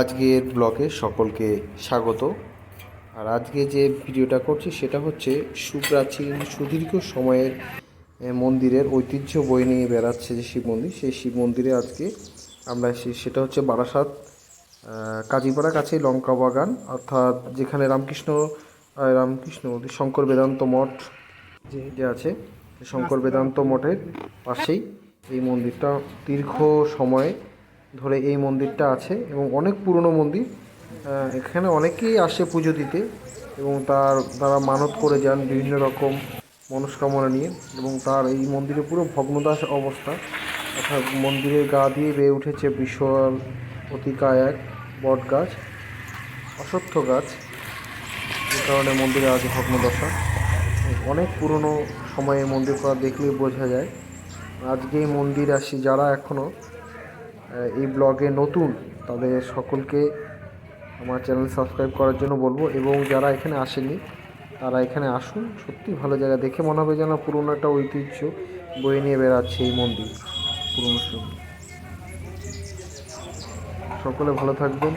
আজকের ব্লগে সকলকে স্বাগত। আর আজকে যে ভিডিওটা করছি সেটা হচ্ছে সুপ্রাচীন সুদীর্ঘ সময়ের মন্দিরের ঐতিহ্য বয়ে নিয়ে বেড়াচ্ছে যে শিব মন্দির, সেই শিব মন্দিরে আজকে আমরা সেটা হচ্ছে বারাসাত কাজীপাড়া কাছে লঙ্কা বাগান, অর্থাৎ যেখানে রামকৃষ্ণ রামকৃষ্ণ শঙ্কর বেদান্ত মঠ যে আছে, শঙ্কর বেদান্ত মঠের পাশেই এই মন্দিরটা দীর্ঘ সময় ধরে এই মন্দিরটা আছে এবং অনেক পুরনো মন্দির। এখানে অনেকেই আসে পুজো দিতে এবং তার, তারা মানত করে যান বিভিন্ন রকম মনস্কামনা নিয়ে এবং তার এই মন্দিরে পুরো ভগ্নদাস অবস্থা। অর্থাৎ মন্দিরের গা দিয়ে বেয়ে উঠেছে বিশাল অতিকায় এক বট গাছ অশ্বত্থ গাছ যে কারণে মন্দিরে আজ ভগ্নদশা। অনেক পুরনো সময়ে মন্দির করা দেখলেই বোঝা যায়। আজকে এই মন্দির আসি যারা এখনও এই ব্লগে নতুন তাদের সকলকে আমার চ্যানেল সাবস্ক্রাইব করার জন্য বলব। এবং যারা এখানে আসেনি তারা এখানে আসুন। সত্যি ভালো জায়গা। দেখে মনে হবে যেন পুরোনো একটা ঐতিহ্য বয়ে নিয়ে বেড়াচ্ছে এই মন্দির, পুরনো সময় সকলে ভালো থাকবেন।